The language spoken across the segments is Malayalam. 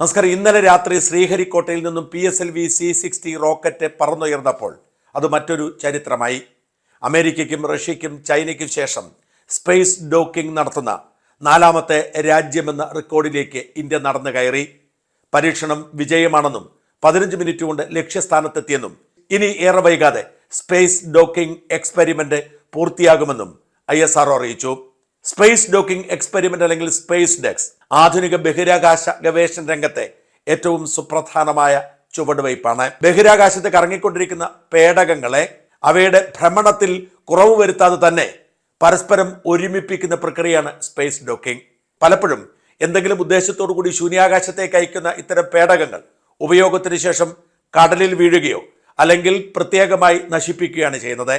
നമസ്കാരം. ഇന്നലെ രാത്രി ശ്രീഹരിക്കോട്ടയിൽ നിന്നും P S L V C sixty rocket പറന്നുയർന്നപ്പോൾ അത് മറ്റൊരു ചരിത്രമായി. അമേരിക്കയ്ക്കും റഷ്യയ്ക്കും ചൈനയ്ക്കും ശേഷം സ്പേസ് ഡോക്കിംഗ് നടത്തുന്ന നാലാമത്തെ രാജ്യമെന്ന റെക്കോർഡിലേക്ക് ഇന്ത്യ നടന്നു കയറി. പരീക്ഷണം വിജയമാണെന്നും പതിനഞ്ച് മിനിറ്റ് കൊണ്ട് ലക്ഷ്യസ്ഥാനത്തെത്തിയെന്നും ഇനി ഏറെ വൈകാതെ സ്പേസ് ഡോക്കിംഗ് എക്സ്പെരിമെന്റ് പൂർത്തിയാകുമെന്നും ഐ അറിയിച്ചു. സ്പേസ് ഡോക്കിംഗ് എക്സ്പെരിമെന്റ് അല്ലെങ്കിൽ സ്പേസ് ഡെക്സ് ആധുനിക ബഹിരാകാശ ഗവേഷണ രംഗത്തെ ഏറ്റവും സുപ്രധാനമായ ചുവടുവയ്പ്പാണ്. ബഹിരാകാശത്ത് കറങ്ങിക്കൊണ്ടിരിക്കുന്ന പേടകങ്ങളെ അവയുടെ ഭ്രമണത്തിൽ കുറവ് വരുത്താതെ തന്നെ പരസ്പരം ഒരുമിപ്പിക്കുന്ന പ്രക്രിയയാണ് സ്പേസ് ഡോക്കിംഗ് പലപ്പോഴും എന്തെങ്കിലും ഉദ്ദേശത്തോടു കൂടി ശൂന്യാകാശത്തേക്ക് അയക്കുന്ന ഇത്തരം പേടകങ്ങൾ ഉപയോഗത്തിന് ശേഷം കടലിൽ വീഴുകയോ അല്ലെങ്കിൽ പ്രത്യേകമായി നശിപ്പിക്കുകയാണ് ചെയ്യുന്നത്.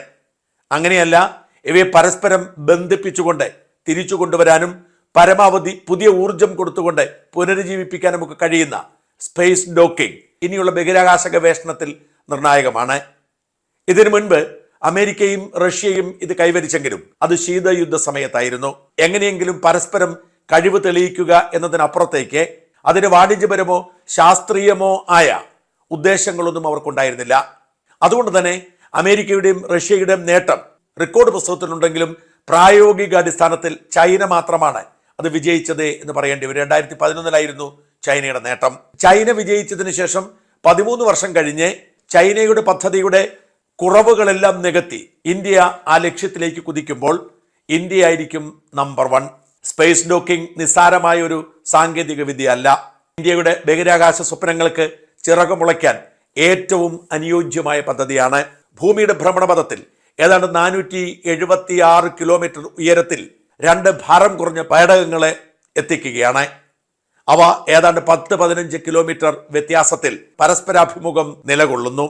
അങ്ങനെയല്ല ഇവയെ പരസ്പരം ബന്ധിപ്പിച്ചുകൊണ്ട് തിരിച്ചു കൊണ്ടുവരാനും പരമാവധി പുതിയ ഊർജം കൊടുത്തുകൊണ്ട് പുനരുജ്ജീവിപ്പിക്കാനും ഒക്കെ കഴിയുന്ന സ്പേസ് ഡോക്കിംഗ് ഇനിയുള്ള ബഹിരാകാശ ഗവേഷണത്തിൽ നിർണായകമാണ്. ഇതിനു മുൻപ് അമേരിക്കയും റഷ്യയും ഇത് കൈവരിച്ചെങ്കിലും അത് ശീതയുദ്ധ സമയത്തായിരുന്നു. എങ്ങനെയെങ്കിലും പരസ്പരം കഴിവ് തെളിയിക്കുക എന്നതിനപ്പുറത്തേക്ക് അതിന് വാണിജ്യപരമോ ശാസ്ത്രീയമോ ആയ ഉദ്ദേശങ്ങളൊന്നും അവർക്കുണ്ടായിരുന്നില്ല. അതുകൊണ്ട് തന്നെ അമേരിക്കയുടെയും റഷ്യയുടെയും നേട്ടം റെക്കോർഡ് പുസ്തകത്തിലുണ്ടെങ്കിലും പ്രായോഗിക അടിസ്ഥാനത്തിൽ ചൈന മാത്രമാണ് അത് വിജയിച്ചത് എന്ന് പറയേണ്ടി വരും. രണ്ടായിരത്തി പതിനൊന്നിലായിരുന്നു ചൈനയുടെ നേട്ടം. ചൈന വിജയിച്ചതിന് ശേഷം പതിമൂന്ന് വർഷം കഴിഞ്ഞ് ചൈനയുടെ പദ്ധതിയുടെ കുറവുകളെല്ലാം നികത്തി ഇന്ത്യ ആ ലക്ഷ്യത്തിലേക്ക് കുതിക്കുമ്പോൾ ഇന്ത്യ ആയിരിക്കും നമ്പർ വൺ. സ്പേസ് ഡോക്കിംഗ് നിസ്സാരമായ ഒരു സാങ്കേതിക വിദ്യ അല്ല ഇന്ത്യയുടെ ബഹിരാകാശ സ്വപ്നങ്ങൾക്ക് ചിറകുമുളയ്ക്കാൻ ഏറ്റവും അനുയോജ്യമായ പദ്ധതിയാണ്. ഭൂമിയുടെ ഭ്രമണപഥത്തിൽ ഏതാണ്ട് നാനൂറ്റി എഴുപത്തി ആറ് കിലോമീറ്റർ ഉയരത്തിൽ രണ്ട് ഭാരം കുറഞ്ഞ പേടകങ്ങളെ എത്തിക്കുകയാണ്. അവ ഏതാണ്ട് പത്ത് പതിനഞ്ച് കിലോമീറ്റർ വ്യത്യാസത്തിൽ പരസ്പരാഭിമുഖം നിലകൊള്ളുന്നു.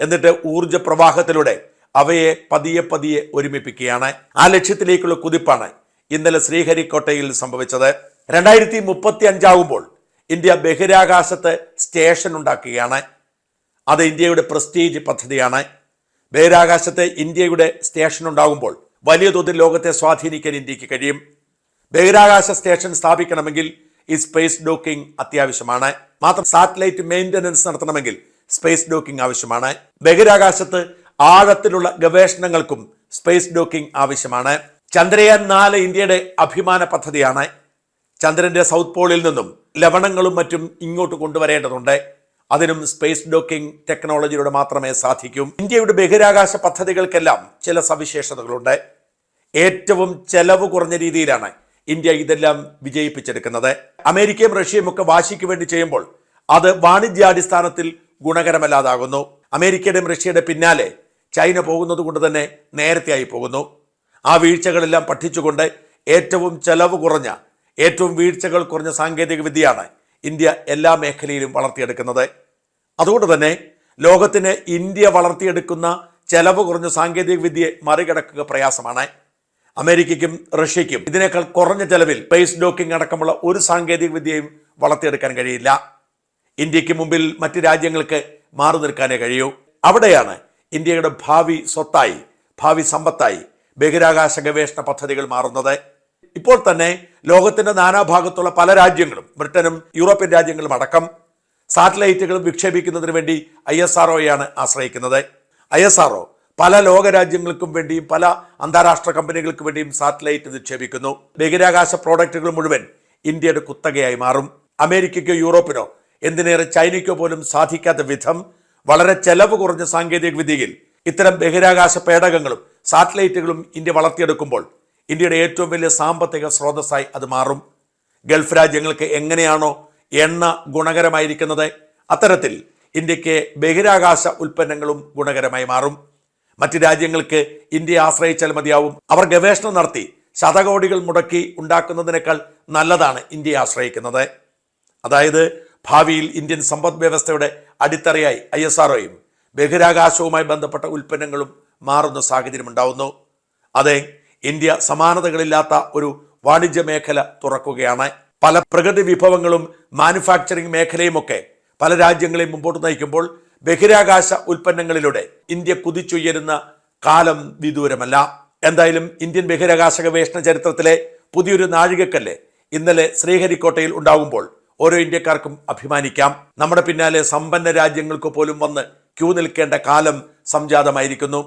എന്നിട്ട് ഊർജ പ്രവാഹത്തിലൂടെ അവയെ പതിയെ പതിയെ ഒരുമിപ്പിക്കുകയാണ്. ആ ലക്ഷ്യത്തിലേക്കുള്ള കുതിപ്പാണ് ഇന്നലെ ശ്രീഹരിക്കോട്ടയിൽ സംഭവിച്ചത്. രണ്ടായിരത്തി മുപ്പത്തി അഞ്ചാകുമ്പോൾ ഇന്ത്യ ബഹിരാകാശത്ത് സ്റ്റേഷൻ ഉണ്ടാക്കുകയാണ്. അത് ഇന്ത്യയുടെ പ്രസ്റ്റീജ് പദ്ധതിയാണ്. ബഹിരാകാശത്തെ ഇന്ത്യയുടെ സ്റ്റേഷൻ ഉണ്ടാകുമ്പോൾ വലിയ തോതിൽ ലോകത്തെ സ്വാധീനിക്കാൻ ഇന്ത്യയ്ക്ക് കഴിയും. ബഹിരാകാശ സ്റ്റേഷൻ സ്ഥാപിക്കണമെങ്കിൽ ഈ സ്പേസ് ഡോക്കിംഗ് അത്യാവശ്യമാണ്. മാത്രം സാറ്റലൈറ്റ് മെയിന്റനൻസ് നടത്തണമെങ്കിൽ സ്പേസ് ഡോക്കിംഗ് ആവശ്യമാണ്. ബഹിരാകാശത്ത് ആഴത്തിലുള്ള ഗവേഷണങ്ങൾക്കും സ്പേസ് ഡോക്കിംഗ് ആവശ്യമാണ്. ചന്ദ്രയാൻ നാല് ഇന്ത്യയുടെ അഭിമാന പദ്ധതിയാണ്. ചന്ദ്രന്റെ സൗത്ത് പോളിൽ നിന്നും ലവണങ്ങളും മറ്റും ഇങ്ങോട്ട് കൊണ്ടുവരേണ്ടതുണ്ട്. അതിനും സ്പേസ് ഡോക്കിംഗ് ടെക്നോളജിയിലൂടെ മാത്രമേ സാധിക്കൂ. ഇന്ത്യയുടെ ബഹിരാകാശ പദ്ധതികൾക്കെല്ലാം ചില സവിശേഷതകളുണ്ട്. ഏറ്റവും ചെലവ് കുറഞ്ഞ രീതിയിലാണ് ഇന്ത്യ ഇതെല്ലാം വിജയിപ്പിച്ചെടുക്കുന്നത്. അമേരിക്കയും റഷ്യയും ഒക്കെ വാശിക്ക് വേണ്ടി ചെയ്യുമ്പോൾ അത് വാണിജ്യാടിസ്ഥാനത്തിൽ ഗുണകരമല്ലാതാകുന്നു. അമേരിക്കയുടെയും റഷ്യയുടെ പിന്നാലെ ചൈന പോകുന്നത് കൊണ്ട് തന്നെ നേരത്തെയായി പോകുന്നു. ആ വീഴ്ചകളെല്ലാം പഠിച്ചുകൊണ്ട് ഏറ്റവും ചെലവ് കുറഞ്ഞ ഏറ്റവും വീഴ്ചകൾ കുറഞ്ഞ സാങ്കേതിക വിദ്യയാണ് ഇന്ത്യ എല്ലാ മേഖലയിലും വളർത്തിയെടുക്കുന്നത്. അതുകൊണ്ട് തന്നെ ലോകത്തിന് ഇന്ത്യ വളർത്തിയെടുക്കുന്ന ചെലവ് കുറഞ്ഞ സാങ്കേതിക വിദ്യയെ മറികടക്കുക പ്രയാസമാണ്. അമേരിക്കയ്ക്കും റഷ്യയ്ക്കും ഇതിനേക്കാൾ കുറഞ്ഞ ചെലവിൽ സ്പേസ് ഡോക്കിംഗ് അടക്കമുള്ള ഒരു സാങ്കേതിക വിദ്യയും വളർത്തിയെടുക്കാൻ കഴിയില്ല. ഇന്ത്യയ്ക്ക് മുമ്പിൽ മറ്റ് രാജ്യങ്ങൾക്ക് മാറി നിൽക്കാനേ കഴിയൂ. അവിടെയാണ് ഇന്ത്യയുടെ ഭാവി സ്വത്തായി ഭാവി സമ്പത്തായി ബഹിരാകാശ ഗവേഷണ പദ്ധതികൾ മാറുന്നത്. ഇപ്പോൾ തന്നെ ലോകത്തിന്റെ നാനാഭാഗത്തുള്ള പല രാജ്യങ്ങളും ബ്രിട്ടനും യൂറോപ്യൻ രാജ്യങ്ങളും അടക്കം സാറ്റലൈറ്റുകളും വിക്ഷേപിക്കുന്നതിന് വേണ്ടി ഐ എസ് ആർ ആശ്രയിക്കുന്നത്. ഐ എസ് ആർ പല ലോകരാജ്യങ്ങൾക്കും വേണ്ടിയും പല അന്താരാഷ്ട്ര കമ്പനികൾക്ക് വേണ്ടിയും സാറ്റലൈറ്റ് നിക്ഷേപിക്കുന്നു. ബഹിരാകാശ പ്രോഡക്റ്റുകൾ മുഴുവൻ ഇന്ത്യയുടെ കുത്തകയായി മാറും. അമേരിക്കയ്ക്കോ യൂറോപ്പിനോ എന്തിനേറെ ചൈനയ്ക്കോ പോലും സാധിക്കാത്ത വിധം വളരെ ചെലവ് കുറഞ്ഞ സാങ്കേതിക വിദ്യയിൽ ഇത്തരം ബഹിരാകാശ പേടകങ്ങളും സാറ്റലൈറ്റുകളും ഇന്ത്യ വളർത്തിയെടുക്കുമ്പോൾ ഇന്ത്യയുടെ ഏറ്റവും വലിയ സാമ്പത്തിക സ്രോതസ്സായി അത് മാറും. ഗൾഫ് രാജ്യങ്ങൾക്ക് എങ്ങനെയാണോ എണ്ണ ഗുണകരമായിരിക്കുന്നത് അത്തരത്തിൽ ഇന്ത്യയ്ക്ക് ബഹിരാകാശ ഉൽപ്പന്നങ്ങളും ഗുണകരമായി മാറും. മറ്റ് രാജ്യങ്ങൾക്ക് ഇന്ത്യയെ ആശ്രയിച്ചാൽ മതിയാവും. അവർ ഗവേഷണം നടത്തി ശതകോടികൾ മുടക്കി ഉണ്ടാക്കുന്നതിനേക്കാൾ നല്ലതാണ് ഇന്ത്യയെ ആശ്രയിക്കുന്നത്. അതായത് ഭാവിയിൽ ഇന്ത്യൻ സമ്പദ് വ്യവസ്ഥയുടെ അടിത്തറയായി ഐ എസ് ആർഒയും ബഹിരാകാശവുമായി ബന്ധപ്പെട്ട ഉൽപ്പന്നങ്ങളും മാറുന്ന സാഹചര്യം ഉണ്ടാവുന്നു അതെ ഇന്ത്യ സമാനതകളില്ലാത്ത ഒരു വാണിജ്യ മേഖല തുറക്കുകയാണ്. പല പ്രകൃതി വിഭവങ്ങളും മാനുഫാക്ചറിംഗ് മേഖലയുമൊക്കെ പല രാജ്യങ്ങളെയും മുമ്പോട്ട് നയിക്കുമ്പോൾ ബഹിരാകാശ ഉൽപ്പന്നങ്ങളിലൂടെ ഇന്ത്യ കുതിച്ചുയരുന്ന കാലം വിദൂരമല്ല. എന്തായാലും ഇന്ത്യൻ ബഹിരാകാശ ഗവേഷണ ചരിത്രത്തിലെ പുതിയൊരു നാഴികക്കല്ല് ഇന്നലെ ശ്രീഹരിക്കോട്ടയിൽ ഉണ്ടാകുമ്പോൾ ഓരോ ഇന്ത്യക്കാർക്കും അഭിമാനിക്കാം. നമ്മുടെ പിന്നാലെ സമ്പന്ന രാജ്യങ്ങൾക്ക് പോലും വന്ന് ക്യൂ നിൽക്കേണ്ട കാലം സംജാതമായിരിക്കുന്നു.